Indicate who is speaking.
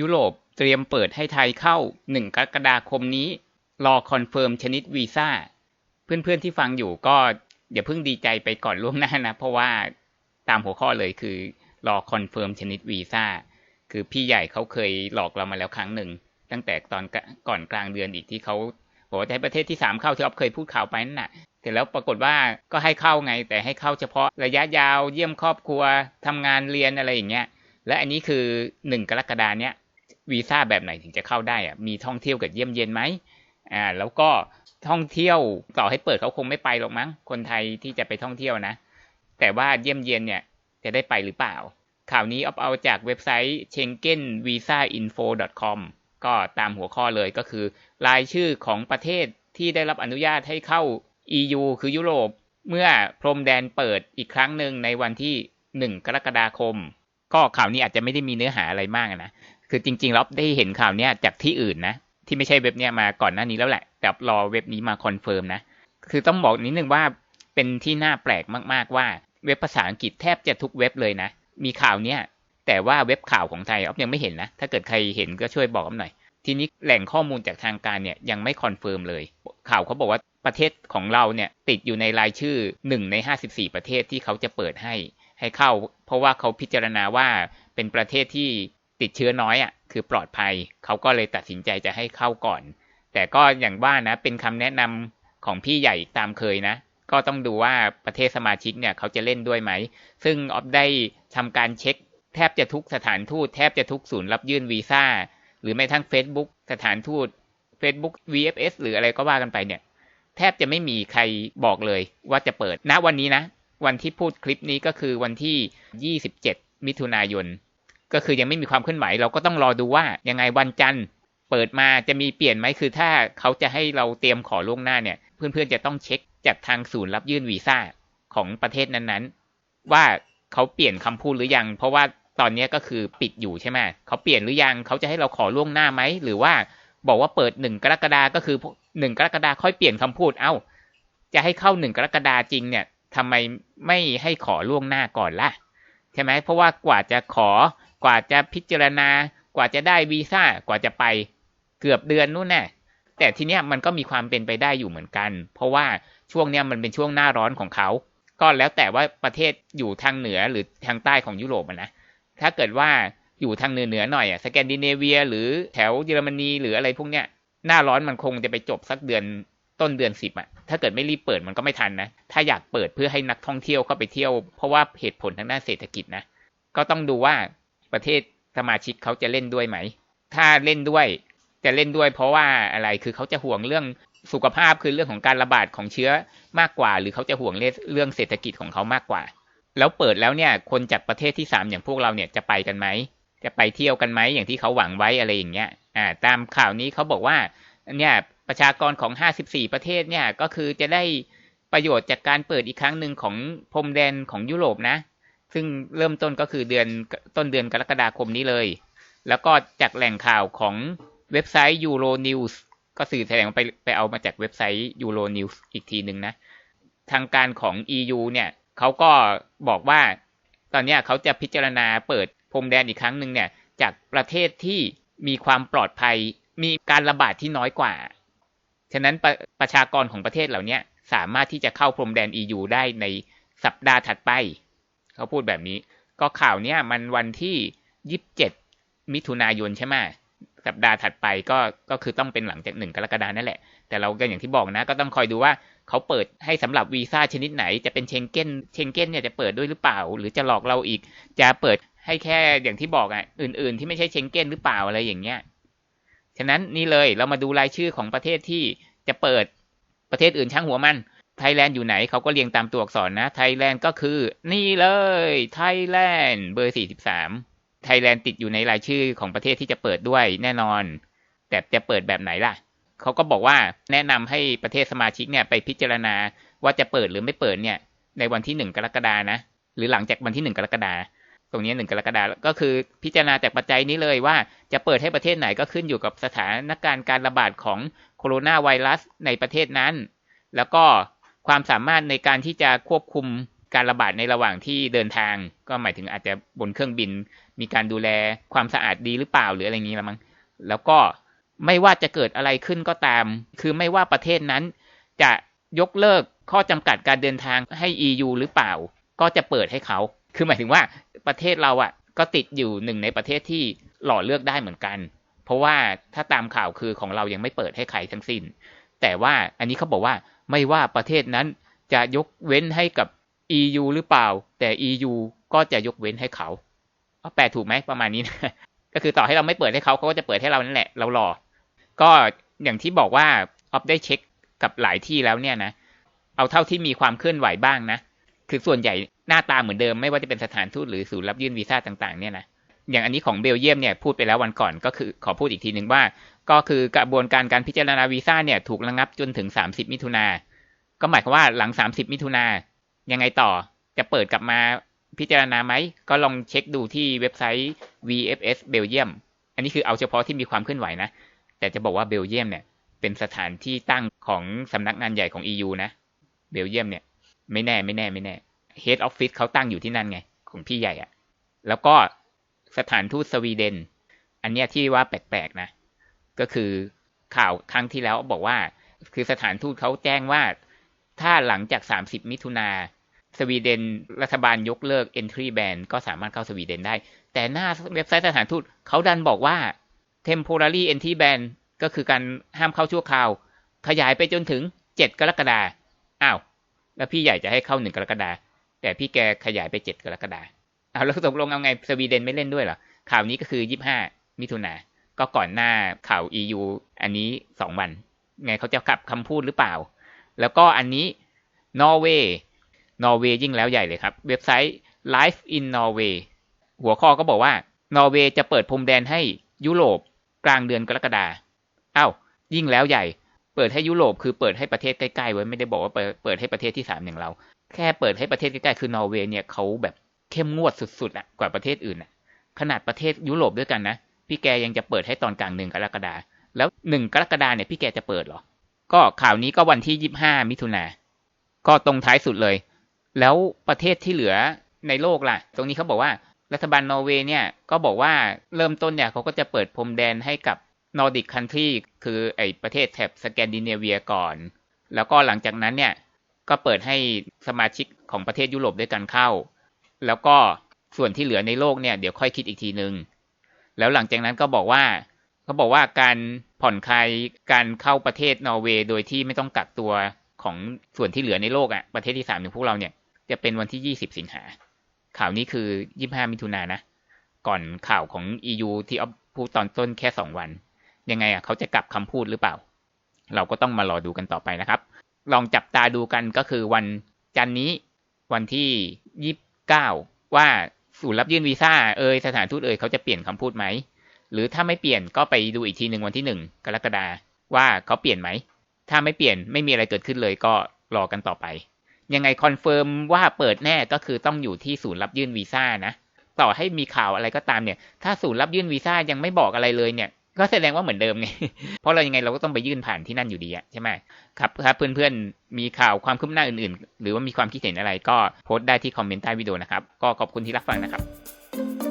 Speaker 1: ยุโรปเตรียมเปิดให้ไทยเข้า 1 กรกฎาคมนี้ รอคอนเฟิร์มชนิดวีซ่า เพื่อนๆที่ฟังอยู่ก็อย่าเพิ่งดีใจไปก่อนล่วงหน้านะ เพราะว่าตามหัวข้อเลยคือ รอคอนเฟิร์มชนิดวีซ่า คือพี่ใหญ่เขาเคยหลอกเรามาแล้วครั้งหนึ่ง ตั้งแต่ตอนก่อนกลางเดือนอีกที่เขาบอกว่าให้ประเทศที่สามเข้าที่ออฟเคยพูดข่าวไปนั่นน่ะแต่แล้วปรากฏว่าก็ให้เข้าไง แต่ให้เข้าเฉพาะระยะยาวเยี่ยมครอบครัวทำงานเรียนอะไรอย่างเงี้ยและอันนี้คือหนึ่งกรกฎาเนี้ย วีซ่าแบบไหนถึงจะเข้าได้อะมีท่องเที่ยวกับเยี่ยมเย็นไหมอ่าแล้วก็ท่องเที่ยวต่อให้เปิดเขาคงไม่ไปหรอกมั้งคนไทยที่จะไปท่องเที่ยวนะ แต่ว่าเยี่ยมเย็นเนี่ยจะได้ไปหรือเปล่า ข่าวนี้เอาเอาจากเว็บไซต์ schengenvisainfo.com ก็ตามหัวข้อเลยก็คือ รายชื่อของประเทศที่ได้รับอนุญาตให้เข้า EU คือยุโรป เมื่อพรมแดนเปิดอีกครั้งหนึ่งในวันที่ 1 กรกฎาคม ก็ข่าวนี้อาจจะไม่ได้มีเนื้อหาอะไรมากนะ คือจริง ๆ เราได้เห็นข่าวนี้จากที่อื่นนะ ที่ไม่ใช่เว็บเนี้ยมาก่อนหน้านี้แล้วแหละ แต่รอเว็บนี้มาคอนเฟิร์มนะ คือต้องบอกนิดนึงว่าเป็นที่น่าแปลกมากๆว่าเว็บภาษาอังกฤษแทบจะทุกเว็บเลยนะ มีข่าวเนี้ยแต่ว่าเว็บข่าวของไทยอ๊อฟยังไม่เห็นนะ ถ้าเกิดใครเห็นก็ช่วยบอกหน่อย ทีนี้แหล่งข้อมูลจากทางการเนี่ยยังไม่คอนเฟิร์มเลย ข่าวเขาบอกว่าประเทศของเราเนี่ยติดอยู่ในรายชื่อ 1 ใน 54 ประเทศที่เขาจะเปิดให้ให้เข้า เพราะว่าเขาพิจารณาว่าเป็นประเทศที่ ติดเชื้อน้อยอะคือปลอดภัย เขาก็เลยตัดสินใจจะให้เข้าก่อน แต่ก็อย่างว่านะเป็นคำแนะนำของพี่ใหญ่ตามเคยนะ ก็ต้องดูว่าประเทศสมาชิกเนี่ยเขาจะเล่นด้วยไหม ซึ่งออฟได้ทำการเช็ค แทบจะทุกสถานทูตแทบจะทุกศูนย์รับยื่นวีซ่าหรือแม้ทั้ง Facebook สถานทูต Facebook VFS หรืออะไรก็ว่ากันไปเนี่ย แทบจะไม่มีใครบอกเลยว่าจะเปิดณวันนี้นะ วันที่พูดคลิปนี้ก็คือวันที่ 27 มิถุนายน ก็คือยังไม่มีความเคลื่อนไหวเราก็ต้องรอดูว่ายังไงวันจันทร์เปิดมาจะมีเปลี่ยนไหมคือถ้าเขาจะให้เราเตรียมขอล่วงหน้าเนี่ย เพื่อนๆจะต้องเช็คจากทางศูนย์รับยื่นวีซ่าของประเทศนั้นๆ ว่าเขาเปลี่ยนคำพูดหรือยัง เพราะว่าตอนนี้ก็คือปิดอยู่ใช่ไหมเขาเปลี่ยนหรือยังเขาจะให้เราขอล่วงหน้าไหมหรือว่าบอกว่าเปิดหนึ่งกรกฎาก็คือหนึ่งกรกฎาค่อยเปลี่ยนคำพูดเอา้า จะให้เข้าหนึ่งกรกฎาจริงเนี่ยทำไมไม่ให้ขอล่วงหน้าก่อนล่ะใช่ไหมเพราะว่ากว่าจะขอ กว่าจะพิจารณา กว่าจะได้วีซ่ากว่าจะไปเกือบเดือนนู่นแน่แต่ทีเนี้ยมันก็มีความเป็นไปได้อยู่เหมือนกัน เพราะว่าช่วงเนี้ยมันเป็นช่วงหน้าร้อนของเขาก็แล้วแต่ว่าประเทศอยู่ทางเหนือหรือทางใต้ของยุโรปนะถ้าเกิดว่าอยู่ทางเหนือเหนือหน่อยอะสแกนดิเนเวีย หรือแถวเยอรมนีหรืออะไรพวกเนี้ยหน้าร้อนมันคงจะไปจบสักเดือนต้นเดือนสิบอะถ้าเกิดไม่รีบเปิดมันก็ไม่ทันนะ ถ้าอยากเปิดเพื่อให้นักท่องเที่ยวเข้าไปเที่ยว เพราะว่าเหตุผลทางด้านเศรษฐกิจนะ ก็ต้องดูว่า ประเทศสมาชิกเขาจะเล่นด้วยไหม ถ้าเล่นด้วยจะเล่นด้วย เพราะว่าอะไรคือเขาจะห่วงเรื่องสุขภาพคือเรื่องของการระบาดของเชื้อมากกว่า หรือเขาจะห่วงเรื่องเศรษฐกิจของเขามากกว่า แล้วเปิดแล้วเนี่ยคนจากประเทศที่สามอย่างพวกเราเนี่ยจะไปกันไหมจะไปเที่ยวกันไหมอย่างที่เขาหวังไว้อะไรอย่างเงี้ยอ่าตามข่าวนี้เขาบอกว่าเนี่ยประชากรของ 54 ประเทศเนี่ยก็คือจะได้ประโยชน์จากการเปิดอีกครั้งหนึ่งของพรมแดนของยุโรปนะ ซึ่งเริ่มต้นก็คือเดือนต้นเดือนกรกฎาคมนี้เลย แล้วก็จากแหล่งข่าวของเว็บไซต์ Euronews ก็สื่อแถลงไปไปเอามาจากเว็บไซต์ Euronews อีกทีหนึ่งนะ ทางการของ EU เนี่ยเขาก็บอกว่าตอนนี้เขาจะพิจารณาเปิดพรมแดนอีกครั้งหนึ่งเนี่ย จากประเทศที่มีความปลอดภัย มีการระบาดที่น้อยกว่า ฉะนั้นประประชากรของประเทศเหล่านี้สามารถที่จะเข้าพรมแดน EU ได้ในสัปดาห์ถัดไป เขาพูดแบบนี้ ก็ข่าวเนี้ยมันวันที่ยี่สิบเจ็ดมิถุนายนใช่ไหมสัปดาห์ถัดไปก็ก็คือต้องเป็นหลังจากหนึ่งกรกฎานั่นแหละ แต่เราก็อย่างที่บอกนะ ก็ต้องคอยดูว่าเขาเปิดให้สำหรับวีซ่าชนิดไหน จะเป็นเชงเก้นเชงเก้นเนี่ยจะเปิดด้วยหรือเปล่า หรือจะหลอกเราอีก จะเปิดให้แค่อย่างที่บอกอะอื่น ๆ ที่ไม่ใช่เชงเก้นหรือเปล่าอะไรอย่างเงี้ยฉะนั้นนี่เลยเรามาดูรายชื่อของประเทศที่จะเปิดประเทศอื่นช่างหัวมัน ไทยแลนด์อยู่ไหนเขาก็เรียงตามตัวอักษรนะไทยแลนด์ก็คือ นี่เลยไทยแลนด์เบอร์สี่สิบสามไทยแลนด์ติดอยู่ในรายชื่อของประเทศที่จะเปิดด้วยแน่นอน แต่จะเปิดแบบไหนล่ะเขาก็บอกว่าแนะนำให้ประเทศสมาชิกเนี่ยไปพิจารณาว่าจะเปิดหรือไม่เปิดเนี่ย ในวันที่หนึ่งกรกฎานะ หรือหลังจากวันที่หนึ่งกรกฎาตรงนี้หนึ่งกรกฎาก็คือพิจารณาจากปัจจัยนี้เลยว่าจะเปิดให้ประเทศไหนก็ขึ้นอยู่กับสถานการณ์การระบาดของโคโรนาไวรัสในประเทศนั้น แล้วก็ ความสามารถในการที่จะควบคุมการระบาดในระหว่างที่เดินทาง ก็หมายถึงอาจจะบนเครื่องบิน มีการดูแลความสะอาดดีหรือเปล่าหรืออะไรอย่างนี้ละมั้งแล้วก็ไม่ว่าจะเกิดอะไรขึ้นก็ตาม คือไม่ว่าประเทศนั้นจะยกเลิกข้อจำกัดการเดินทางให้ EU หรือเปล่า ก็จะเปิดให้เขา คือหมายถึงว่าประเทศเราอะ่ะก็ติดอยู่หนึ่งในประเทศที่หล่อเลือกได้เหมือนกัน เพราะว่าถ้าตามข่าวคือของเรายังไม่เปิดให้ใครทั้งสิ้น แต่ว่าอันนี้เขาบอกว่าไม่ว่าประเทศนั้นจะยกเว้นให้กับ EU หรือเปล่า แต่ EU ก็จะยกเว้นให้เขาเอาแปลถูกไหมประมาณนี้นะก็คือต่อให้เราไม่เปิดให้เขาเขาก็จะเปิดให้เรานั่นแหละ เรารอ ก็อย่างที่บอกว่าออฟได้เช็คกับหลายที่แล้วเนี่ยนะ เอาเท่าที่มีความเคลื่อนไหวบ้างนะ คือส่วนใหญ่หน้าตาเหมือนเดิมไม่ว่าจะเป็นสถานทูตหรือศูนย์รับยื่นวีซ่าต่าง ๆ เนี่ยนะ อย่างอันนี้ของเบลเยียมเนี่ยพูดไปแล้ววันก่อนก็คือขอพูดอีกทีหนึ่งว่า ก็คือกระบวนการการพิจารณาวีซ่าเนี่ยถูกระงับจนถึง 30 มิถุนา ก็หมายความว่าหลัง 30 มิถุนายังไงต่อจะเปิดกลับมาพิจารณาไหม ก็ลองเช็คดูที่เว็บไซต์ VFS เบลเยียม อันนี้คือเอาเฉพาะที่มีความเคลื่อนไหวนะ แต่จะบอกว่าเบลเยียมเนี่ยเป็นสถานที่ตั้งของสำนักงานใหญ่ของ EU นะ เบลเยียมเนี่ยไม่แน่ไม่แน่ไม่แน่ Head Office เขาตั้งอยู่ที่นั่นไง ของพี่ใหญ่อะแล้วก็ สถานทูตสวีเดน อันเนี้ยที่ว่าแปลกๆนะ ก็คือข่าวครั้งที่แล้วบอกว่า คือสถานทูตเขาแจ้งว่า ถ้าหลังจาก 30 มิถุนาสวีเดนรัฐบาลยกเลิก entry ban ก็สามารถเข้าสวีเดนได้ แต่หน้าเว็บไซต์สถานทูตเขาดันบอกว่า temporary entry ban ก็คือการห้ามเข้าชั่วคราว ขยายไปจนถึง 7 กรกฎาอ้าว แล้วพี่ใหญ่จะให้เข้า 1 กรกฎาแต่พี่แกขยายไป 7 กรกฎา เอาแล้วตกลงเอาไงสวีเดนไม่เล่นด้วยเหรอข่าวนี้ก็คือ25มิถุนาก็ก่อนหน้าข่าว EU อันนี้2วัน ไงเขาจะกลับคำพูดหรือเปล่า แล้วก็อันนี้นอร์เวย์นอร์เวย์ยิ่งแล้วใหญ่เลยครับ เว็บไซต์ Life in Norway หัวข้อก็บอกว่านอร์เวย์จะเปิดพรมแดนให้ยุโรปกลางเดือนกรกฎาอ้าวยิ่งแล้วใหญ่ เปิดให้ยุโรปคือเปิดให้ประเทศใกล้ๆไว้ไม่ได้บอกว่าเปิดเปิดให้ประเทศที่สามอย่างเรา แค่เปิดให้ประเทศใกล้ๆคือนอร์เวย์เนี่ยเขาแบบ เข้มงวดสุดๆอะกว่าประเทศอื่นอะขนาดประเทศยุโรปด้วยกันนะ พี่แกยังจะเปิดให้ตอนกลางเดือนกรกฎาแล้วหนึ่งกรกฎาเนี่ยพี่แกจะเปิดหรอ ก็ข่าวนี้ก็วันที่ยี่ห้ามิถุนาก็ตรงท้ายสุดเลย แล้วประเทศที่เหลือในโลกล่ะ ตรงนี้เขาบอกว่ารัฐบาลนอร์เวย์เนี่ยก็บอกว่าเริ่มต้นเนี่ยเขาก็จะเปิดพรมแดนให้กับนอร์ดิกคันทรีคือไอประเทศแถบสแกนดิเนเวียก่อน แล้วก็หลังจากนั้นเนี่ยก็เปิดให้สมาชิกของประเทศยุโรปด้วยกันเข้า แล้วก็ส่วนที่เหลือในโลกเนี่ยเดี๋ยวค่อยคิดอีกทีนึง แล้วหลังจากนั้นก็บอกว่าเขาบอกว่าการผ่อนคลายการเข้าประเทศนอร์เวย์โดยที่ไม่ต้องกักตัวของส่วนที่เหลือในโลกอะ่ะประเทศที่สามของพวกเราเนี่ยจะเป็นวันที่ยี่สิบสิงหาข่าวนี้คือยี่ห้ามิถุนายนนะ ก่อนข่าวของ EU ที่อพูดตอนต้นแค่สองวัน ยังไงอะเขาจะกลับคำพูดหรือเปล่า เราก็ต้องมารอดูกันต่อไปนะครับ ลองจับตาดูกันก็คือวันจันนี้วันที่ยี่ สิบเก้าว่าศูนย์รับยื่นวีซ่าเอยสถานทูตเอยเขาจะเปลี่ยนคำพูดไหม หรือถ้าไม่เปลี่ยนก็ไปดูอีกทีหนึ่งวันที่หนึ่งกรกฎาว่าเขาเปลี่ยนไหม ถ้าไม่เปลี่ยนไม่มีอะไรเกิดขึ้นเลยก็รอกันต่อไป ยังไงคอนเฟิร์มว่าเปิดแน่ก็คือต้องอยู่ที่ศูนย์รับยื่นวีซ่านะ ต่อให้มีข่าวอะไรก็ตามเนี่ย ถ้าศูนย์รับยื่นวีซ่ายังไม่บอกอะไรเลยเนี่ย ก็แสดงว่าเหมือนเดิมไง เพราะเรายังไงเราก็ต้องไปยื่นผ่านที่นั่นอยู่ดีอะใช่ไหมครับครับเพื่อนๆ มีข่าวความคืบหน้าอื่นๆ หรือว่ามีความคิดเห็นอะไรก็โพสต์ได้ที่คอมเมนต์ใต้วิดีโอนะครับ ก็ขอบคุณที่รับฟังนะครับ